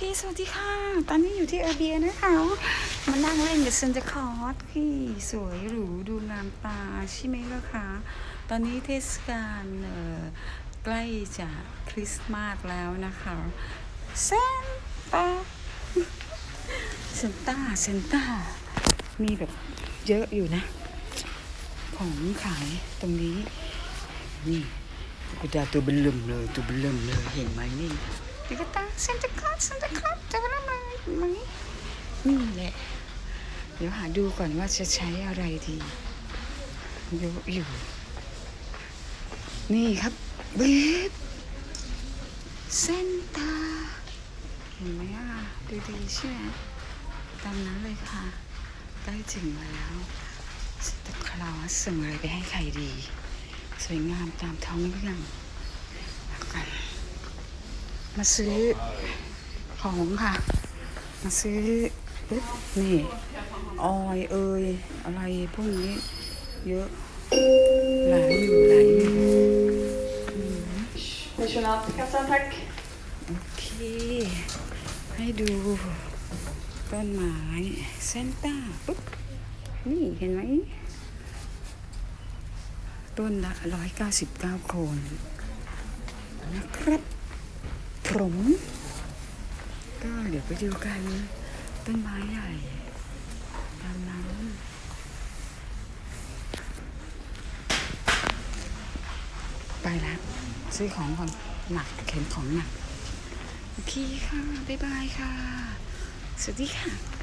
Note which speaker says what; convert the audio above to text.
Speaker 1: เค สวัสดีค่ะ ตอนนี้อยู่ที่เอเบียนะคะ มานั่งเล่นกับเซนต์คลอสที่สวยหรูดูงามตาใช่ไหมล่ะคะ ตอนนี้เทศกาลใกล้จะคริสต์มาสแล้วนะคะเซนตาเซนต้าเซนต้ามีแบบเยอะอยู่นะ ของขายตรงนี้ นี่ตุ๊กตาตัวเบลมเลยตัวเบลมเลยเห็นไหมนี่ ตุ๊กตาเซนต์คลอสเซนต์คลอสจะเบลมเลยเห็นไหมนี่แหละ เดี๋ยวหาดูก่อนว่าจะใช้อะไรดีเยอะอยู่ นี่ครับเบเซนตาเห็นไหมอะดูดีใช่ไหมตามนั้นเลยค่ะ ใกล้ถึงแล้วเซนตคลอสส่งอะไรไปให้ใครดี สวยงามตามท้องเรื่อง มาซื้อของค่ะ มาซื้อนี่ออยเอยอะไรพวกนี้ เยอะหลายอยู่หลายอยู่
Speaker 2: Nationalkassan tack.
Speaker 1: โอเค ให้ดูต้นไม้เซนต้าปุ๊บ นี่เห็นไหม ต้นละร้อยเก้าสิบเก้าโคนนะครับ ผมก็เดี๋ยวไปดูกันต้นไม้ใหญ่ตามนั้นไปแล้ว ซื้อของก่อนหนักเข็นของหนัก โอเคค่ะ บ๊ายบายค่ะ สวัสดีค่ะ